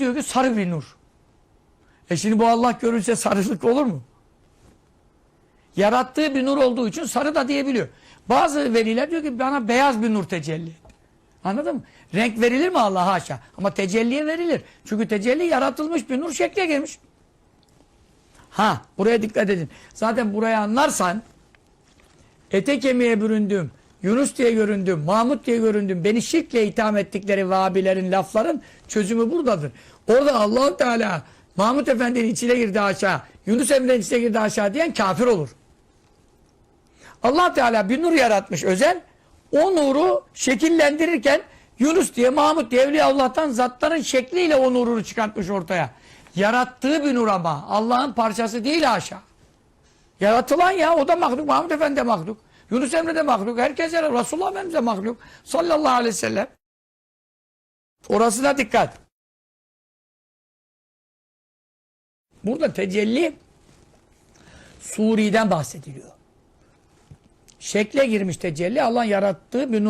diyor ki sarı bir nur. E şimdi bu Allah görünse sarılık olur mu? Yarattığı bir nur olduğu için sarı da diyebiliyor. Bazı veliler diyor ki bana beyaz bir nur tecelli. Anladın mı? Renk verilir mi Allah'a haşa? Ama tecelliye verilir. Çünkü tecelli yaratılmış bir nur şekle girmiş. Ha buraya dikkat edin. Zaten burayı anlarsan ete kemiğe büründüm. Yunus diye göründüm, Mahmut diye göründüm. Beni şirkle itham ettikleri Vahabilerin lafların çözümü buradadır. Orada allah Teala Mahmut Efendi'nin içine girdi aşağı, Yunus Emre'nin içine girdi aşağı diyen kafir olur. allah Teala bir nur yaratmış özel. O nuru şekillendirirken Yunus diye, Mahmut diye Evliya Allah'tan zatların şekliyle o nurunu çıkartmış ortaya. Yarattığı bir nur ama Allah'ın parçası değil aşağı. Yaratılan ya o da mahluk. Mahmud Efendi de mahluk. Yunus Emre de mahluk. Herkes yarar. Resulullah Efendimiz de mahluk. Sallallahu aleyhi ve sellem. Orasına dikkat. Burada tecelli Suri'den bahsediliyor. Şekle girmiş tecelli Allah'ın yarattığı bir.